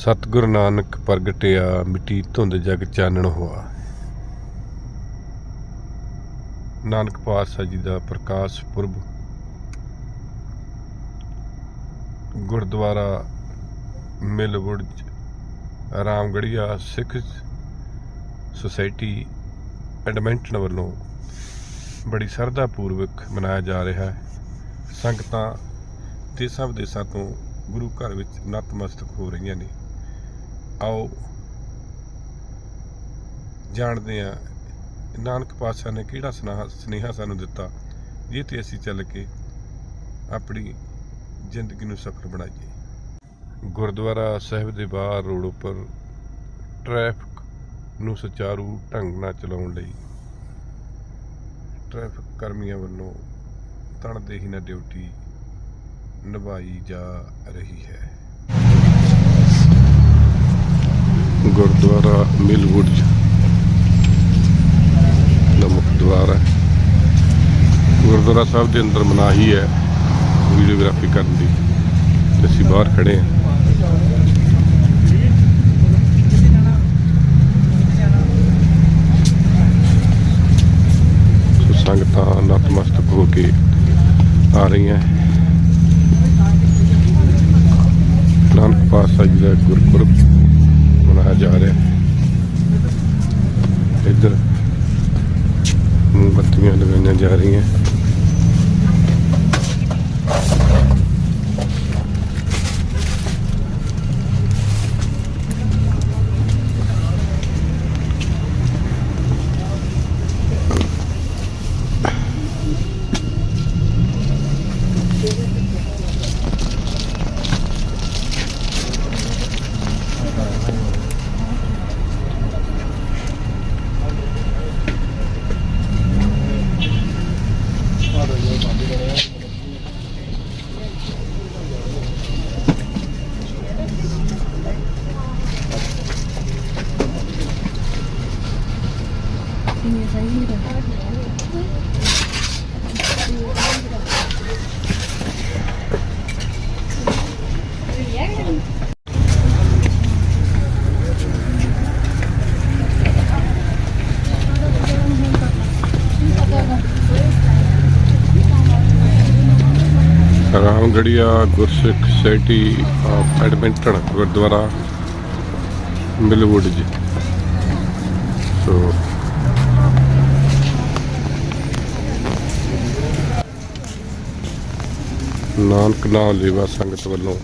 ਸਤਿਗੁਰ ਨਾਨਕ ਪ੍ਰਗਟਿਆ, ਮਿੱਟੀ ਧੁੰਦ ਜਗ ਚਾਨਣ ਹੋਆ। ਨਾਨਕ ਪਾਤਸ਼ਾਹ ਜੀ ਦਾ Prakash Purab. Gurdwara Millwood Ramgarhia Sikh society Edmonton ਵੱਲੋਂ ਬੜੀ ਸ਼ਰਧਾ ਪੂਰਵਕ ਮਨਾਇਆ ਜਾ ਰਿਹਾ ਹੈ। ਸੰਗਤਾਂ ਦੇਸਾਂ ਵਿਦੇਸਾਂ ਤੋਂ ਗੁਰੂ ਘਰ ਵਿੱਚ ਨਤਮਸਤਕ ਹੋ ਰਹੀਆਂ ਨੇ। ਆਓ। ਜਾਣਦੇ ਹਾਂ, ਨਾਨਕ ਪਾਤਸ਼ਾਹ ਨੇ ਕਿਹੜਾ ਸੁਨੇਹਾ ਸੁਨੇਹਾ ਸਾਨੂੰ ਦਿੱਤਾ, ਇਹ ਤੇ ਅਸੀਂ ਚੱਲ ਕੇ ਆਪਣੀ ਜ਼ਿੰਦਗੀ ਨੂੰ ਸਫਲ ਬਣਾਈਏ। ਗੁਰਦੁਆਰਾ ਸਾਹਿਬ ਦੇ ਬਾਹਰ ਰੋਡ ਉੱਪਰ ਟ੍ਰੈਫਿਕ ਨੂੰ ਸੁਚਾਰੂ ਢੰਗ ਨਾਲ ਚਲਾਉਣ ਲਈ ਟ੍ਰੈਫਿਕ ਕਰਮੀਆਂ ਵੱਲੋਂ ਤਣਦੇਹੀ ਨਾਲ ਡਿਊਟੀ ਨਿਭਾਈ ਜਾ ਰਹੀ ਹੈ। ਗੁਰਦੁਆਰਾ ਮਿਲਵੁੱਡ ਦਾ ਮੁੱਖ ਦੁਆਰ। ਹੈ ਗੁਰਦੁਆਰਾ ਸਾਹਿਬ ਦੇ ਅੰਦਰ ਮਨਾਹੀ ਹੈ ਵੀਡੀਓਗ੍ਰਾਫੀ ਕਰਨ ਦੀ। ਅਸੀਂ ਬਾਹਰ ਖੜੇ ਹਾਂ। ਸੰਗਤਾਂ ਨਤਮਸਤਕ ਹੋ ਕੇ ਆ ਰਹੀਆਂ। ਨਾਨਕ ਪਾਤਸ਼ਾਹ ਜੀ ਦਾ ਗੁਰਪੁਰਬ। ਮਨਾਇਆ ਜਾ ਰਿਹਾ ਇੱਧਰ ਮੋਮਬੱਤੀਆਂ ਲਗਾਈਆਂ ਜਾ ਰਹੀਆਂ Ramgarhia Gursikh society of Edmonton gurdwara Millwood ji. So Nanak ਨਾਮ ਲੇਵਾ ਸੰਗਤ ਵੱਲੋਂ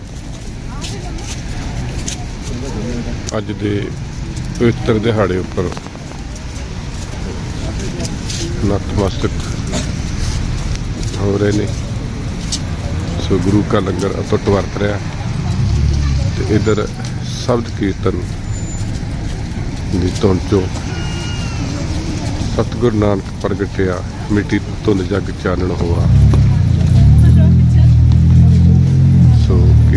ਅੱਜ ਦੇ ਪਵਿੱਤਰ ਦਿਹਾੜੇ ਉੱਪਰ ਨਤਮਸਤਕ ਹੋ ਰਹੇ ਨੇ। ਸੋ ਗੁਰੂ ਕਾ ਲੰਗਰ ਅਟੁੱਟ ਵਰਤ ਰਿਹਾ ਤੇ ਇਧਰ ਸ਼ਬਦ ਕੀਰਤਨ ਦੀ ਧੁਨ ਚੋਂ ਸਤਿਗੁਰ ਨਾਨਕ ਪ੍ਰਗਟਿਆ, ਮਿੱਟੀ ਧੁੰਦ ਜਗ ਚਾਨਣ ਹੋਆ।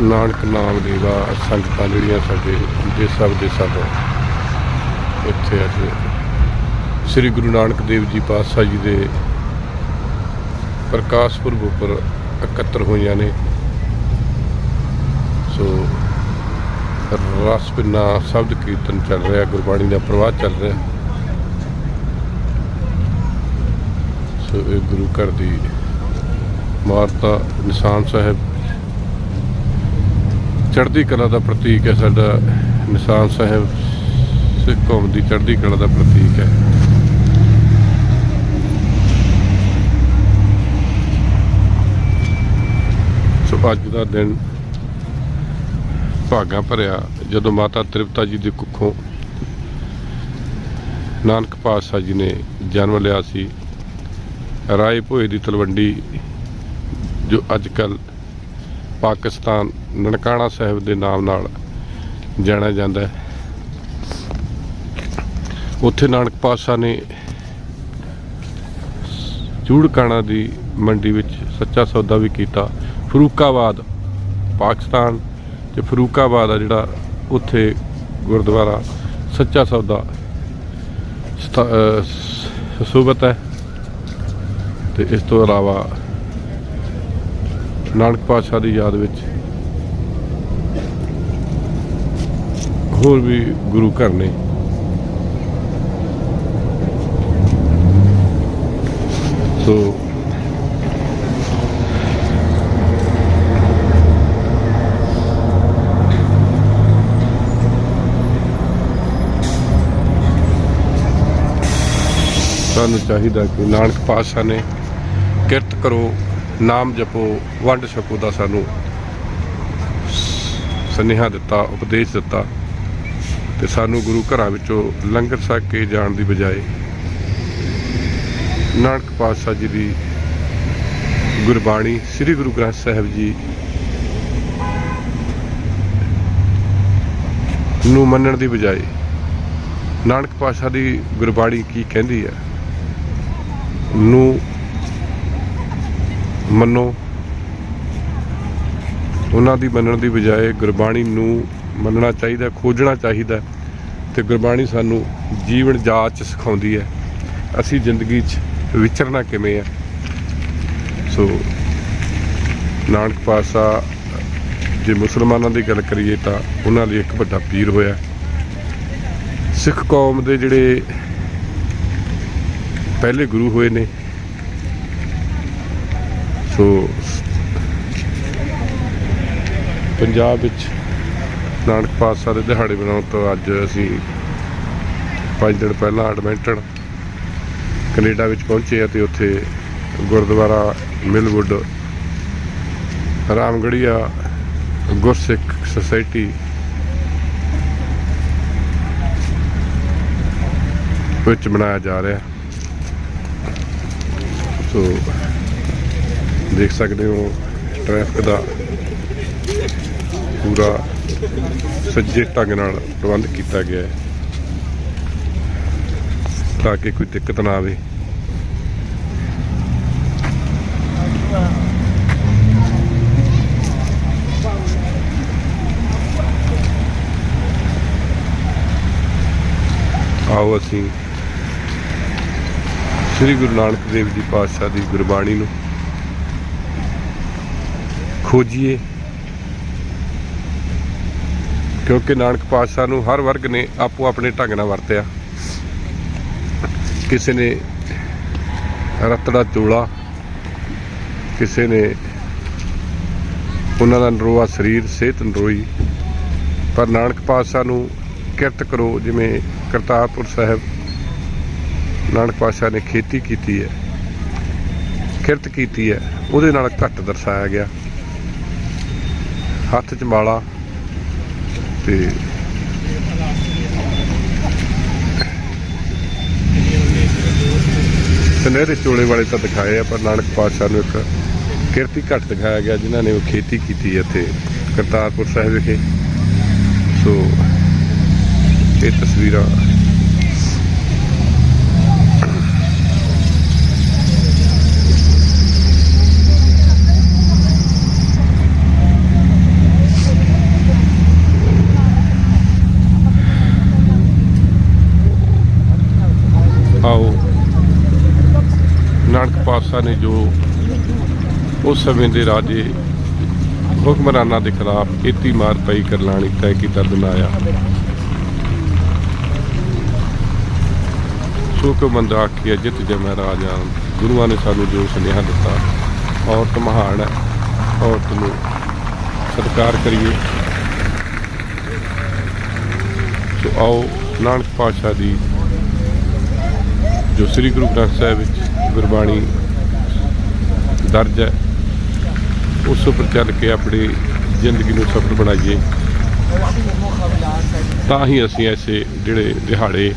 ਨਾਨਕ ਨਾਮ ਦੇਵਾ ਸੰਗਤਾਂ ਜਿਹੜੀਆਂ ਸਾਡੇ ਦੇਸਾਂ ਵਿਦੇਸਾਂ ਤੋਂ ਇੱਥੇ ਅੱਜ ਸ੍ਰੀ ਗੁਰੂ ਨਾਨਕ ਦੇਵ ਜੀ ਪਾਤਸ਼ਾਹ ਜੀ ਦੇ ਪ੍ਰਕਾਸ਼ ਪੁਰਬ ਉੱਪਰ ਇਕੱਤਰ ਹੋਈਆਂ ਨੇ। ਸੋ ਰਸ ਪਿੰਨਾ ਸ਼ਬਦ ਕੀਰਤਨ ਚੱਲ ਰਿਹਾ, ਗੁਰਬਾਣੀ ਦਾ ਪ੍ਰਵਾਹ ਚੱਲ ਰਿਹਾ। ਸੋ ਇਹ ਗੁਰੂ ਘਰ ਦੀ ਮਾਰਤਾ ਨਿਸ਼ਾਨ ਸਾਹਿਬ ਚੜ੍ਹਦੀ ਕਲਾ ਦਾ ਪ੍ਰਤੀਕ ਹੈ ਸਾਡਾ ਨਿਸ਼ਾਨ ਸਾਹਿਬ, ਸਿੱਖ ਕੌਮ ਦੀ ਚੜ੍ਹਦੀ ਕਲਾ ਦਾ ਪ੍ਰਤੀਕ ਹੈ। ਸੋ ਅੱਜ ਦਾ ਦਿਨ ਭਾਗਾਂ ਭਰਿਆ, ਜਦੋਂ ਮਾਤਾ ਤ੍ਰਿਪਤਾ ਜੀ ਦੇ ਕੁੱਖੋਂ ਨਾਨਕ ਪਾਤਸ਼ਾਹ ਜੀ ਨੇ ਜਨਮ ਲਿਆ ਸੀ, ਰਾਏ ਭੋਏ ਦੀ ਤਲਵੰਡੀ, ਜੋ ਅੱਜ ਕੱਲ੍ਹ ਪਾਕਿਸਤਾਨ ਨਨਕਾਣਾ ਸਾਹਿਬ ਦੇ ਨਾਮ ਨਾਲ ਜਾਣਿਆ ਜਾਂਦਾ ਹੈ। ਉੱਥੇ ਨਾਨਕ ਪਾਤਸ਼ਾਹ ਨੇ ਚੂੜਕਾਣਾ ਦੀ ਮੰਡੀ ਵਿੱਚ ਸੱਚਾ ਸੌਦਾ ਵੀ ਕੀਤਾ। ਫਰੂਕਾਬਾਦ, ਪਾਕਿਸਤਾਨ ਤੇ ਫਰੂਕਾਬਾਦ ਆ ਜਿਹੜਾ ਉੱਥੇ ਗੁਰਦੁਆਰਾ ਸੱਚਾ ਸੌਦਾ ਸਥਾ- ਸੁਬਤ ਹੈ। ਤੇ ਇਸ ਤੋਂ ਇਲਾਵਾ ਨਾਨਕ ਪਾਤਸ਼ਾਹ ਦੀ ਯਾਦ ਵਿੱਚ। ਹੋਰ ਵੀ ਗੁਰੂ ਘਰ ਨੇ। ਸੋ ਸਾਨੂੰ ਚਾਹੀਦਾ ਕਿ ਨਾਨਕ ਪਾਤਸ਼ਾਹ ਨੇ ਕਿਰਤ ਕਰੋ। ਨਾਮ ਜਪੋ, ਵੰਡ ਛਕੋ ਦਾ ਸਾਨੂੰ ਸੁਨੇਹਾ ਦਿੱਤਾ, ਉਪਦੇਸ਼ ਦਿੱਤਾ ਤੇ ਸਾਨੂੰ ਗੁਰੂ ਘਰਾਂ ਵਿੱਚੋਂ ਲੰਗਰ ਛਕ ਕੇ ਜਾਣ ਦੀ ਬਜਾਏ ਨਾਨਕ ਪਾਤਸ਼ਾਹ ਜੀ ਦੀ ਗੁਰਬਾਣੀ ਸ੍ਰੀ ਗੁਰੂ ਗ੍ਰੰਥ ਸਾਹਿਬ ਜੀ ਨੂੰ ਮੰਨਣ ਦੀ ਬਜਾਏ ਨਾਨਕ ਪਾਤਸ਼ਾਹ ਦੀ ਗੁਰਬਾਣੀ ਕੀ ਕਹਿੰਦੀ ਹੈ? ਨੂੰ ਮੰਨੋ। ਉਹਨਾਂ ਦੀ ਮੰਨਣ ਦੀ ਬਜਾਏ ਗੁਰਬਾਣੀ ਨੂੰ ਮੰਨਣਾ ਚਾਹੀਦਾ, ਖੋਜਣਾ ਚਾਹੀਦਾ ਤੇ ਗੁਰਬਾਣੀ ਸਾਨੂੰ ਜੀਵਨ ਜਾਚ ਸਿਖਾਉਂਦੀ ਹੈ। ਅਸੀਂ ਜ਼ਿੰਦਗੀ 'ਚ ਵਿਚਰਨਾ ਕਿਵੇਂ ਹੈ? ਸੋ, ਨਾਨਕ ਪਾਤਸ਼ਾਹ, ਜੇ ਮੁਸਲਮਾਨਾਂ ਦੀ ਗੱਲ ਕਰੀਏ ਤਾਂ ਉਹਨਾਂ ਲਈ ਇੱਕ ਵੱਡਾ ਪੀਰ ਹੋਇਆ ਸਿੱਖ ਕੌਮ ਦੇ ਜਿਹੜੇ ਪਹਿਲੇ ਗੁਰੂ ਹੋਏ ਨੇ ਸੋ ਪੰਜਾਬ ਵਿੱਚ ਨਾਨਕ ਪਾਤਸ਼ਾਹ ਦੇ ਦਿਹਾੜੇ ਮਨਾਉਣ ਤੋਂ ਅੱਜ ਅਸੀਂ ਪੰਜ ਦਿਨ ਪਹਿਲਾਂ ਐਡਮਿੰਟਨ ਕੈਨੇਡਾ ਵਿੱਚ ਪਹੁੰਚੇ ਅਤੇ ਉੱਥੇ ਗੁਰਦੁਆਰਾ ਮਿਲਵੁੱਡ ਰਾਮਗੜੀਆ ਗੁਰਸਿੱਖ ਸੁਸਾਇਟੀ ਵਿੱਚ ਮਨਾਇਆ ਜਾ ਰਿਹਾ। ਸੋ ਦੇਖ ਸਕਦੇ ਹੋ ਟ੍ਰੈਫਿਕ ਦਾ ਪੂਰਾ ਸੱਜੇ ਢੰਗ ਨਾਲ ਪ੍ਰਬੰਧ ਕੀਤਾ ਗਿਆ ਹੈ। ਤਾਂ ਕਿ ਕੋਈ ਦਿੱਕਤ ਨਾ ਆਵੇ। ਆਓ ਅਸੀਂ ਸ੍ਰੀ ਗੁਰੂ ਨਾਨਕ ਦੇਵ ਜੀ ਪਾਤਸ਼ਾਹ ਦੀ ਗੁਰਬਾਣੀ ਨੂੰ ਖੋਜੀਏ। ਕਿਉਂਕਿ ਨਾਨਕ ਪਾਤਸ਼ਾਹ ਨੂੰ ਹਰ ਵਰਗ ਨੇ ਆਪੋ ਆਪਣੇ ਢੰਗ ਨਾਲ ਵਰਤਿਆ। ਕਿਸੇ ਨੇ ਰਤੜਾ ਚੋਲਾ, ਕਿਸੇ ਨੇ ਉਹਨਾਂ ਦਾ ਨਰੋਆ ਸਰੀਰ, ਸਿਹਤ ਨਰੋਈ। ਪਰ ਨਾਨਕ ਪਾਤਸ਼ਾਹ ਨੂੰ ਕਿਰਤ ਕਰੋ, ਜਿਵੇਂ ਕਰਤਾਰਪੁਰ ਸਾਹਿਬ ਨਾਨਕ ਪਾਤਸ਼ਾਹ ਨੇ ਖੇਤੀ ਕੀਤੀ ਹੈ, ਕਿਰਤ ਕੀਤੀ ਹੈ, ਉਹਦੇ ਨਾਲ ਘੱਟ ਦਰਸਾਇਆ ਗਿਆ। ਹੱਥ 'ਚ ਮਾਲਾ ਤੇ ਸੁਨਹਿਰੇ ਚੋਲੇ ਵਾਲੇ ਤਾਂ ਦਿਖਾਏ ਆ, ਪਰ ਨਾਨਕ ਪਾਤਸ਼ਾਹ ਨੂੰ ਇੱਕ ਕਿਰਤੀ ਘੱਟ ਦਿਖਾਇਆ ਗਿਆ, ਜਿਨ੍ਹਾਂ ਨੇ ਉਹ ਖੇਤੀ ਕੀਤੀ ਇੱਥੇ ਕਰਤਾਰਪੁਰ ਸਾਹਿਬ ਵਿਖੇ। ਸੋ ਇਹ ਤਸਵੀਰਾਂ ਆਓ ਨਾਨਕ ਪਾਤਸ਼ਾਹ ਨੇ ਜੋ ਉਸ ਸਮੇਂ ਦੇ ਰਾਜੇ ਹੁਕਮਰਾਨਾਂ ਦੇ ਖਿਲਾਫ ਕੀਤੀ ਮਾਰ ਪਈ ਕਰਲਾਣੀ ਤੈ ਕੀਤਾ ਦਿਨਾਇਆ ਸੋ ਕੋ ਮੰਦ ਆਖੀਆ ਜਿਤ ਜਮੈ ਰਾਜਾ ਗੁਰੂਆਂ ਨੇ ਸਾਨੂੰ ਜੋ ਸੁਨੇਹਾ ਦਿੱਤਾ, ਔਰਤ ਮਹਾਨ ਹੈ, ਔਰਤ ਨੂੰ ਸਤਿਕਾਰ ਕਰੀਏ। ਸੋ ਆਓ ਨਾਨਕ ਪਾਤਸ਼ਾਹ ਦੀ, ਜੋ ਸ੍ਰੀ ਗੁਰੂ ਗ੍ਰੰਥ ਸਾਹਿਬ ਵਿੱਚ ਗੁਰਬਾਣੀ ਦਰਜ ਹੈ। ਉਸ ਉੱਪਰ ਚੱਲ ਕੇ ਆਪਣੀ ਜ਼ਿੰਦਗੀ ਨੂੰ ਸਫਲ ਬਣਾਈਏ। ਤਾਂ ਹੀ ਅਸੀਂ ਐਸੇ ਜਿਹੜੇ ਦਿਹਾੜੇ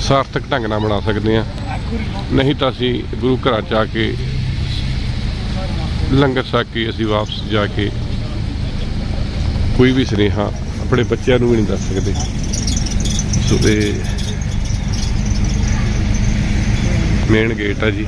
ਸਾਰਥਕ ਢੰਗ ਨਾਲ ਬਣਾ ਸਕਦੇ ਹਾਂ। ਨਹੀਂ ਤਾਂ ਅਸੀਂ ਗੁਰੂ ਘਰਾਂ ਚ ਆ ਕੇ ਲੰਗਰ ਛਕ ਕੇ ਅਸੀਂ ਵਾਪਸ ਜਾ ਕੇ ਕੋਈ ਵੀ ਸੁਨੇਹਾ ਆਪਣੇ ਬੱਚਿਆਂ ਨੂੰ ਵੀ ਨਹੀਂ ਦੱਸ ਸਕਦੇ। ਸੋ ਇਹ ਮੇਨ ਗੇਟ ਆ ਜੀ।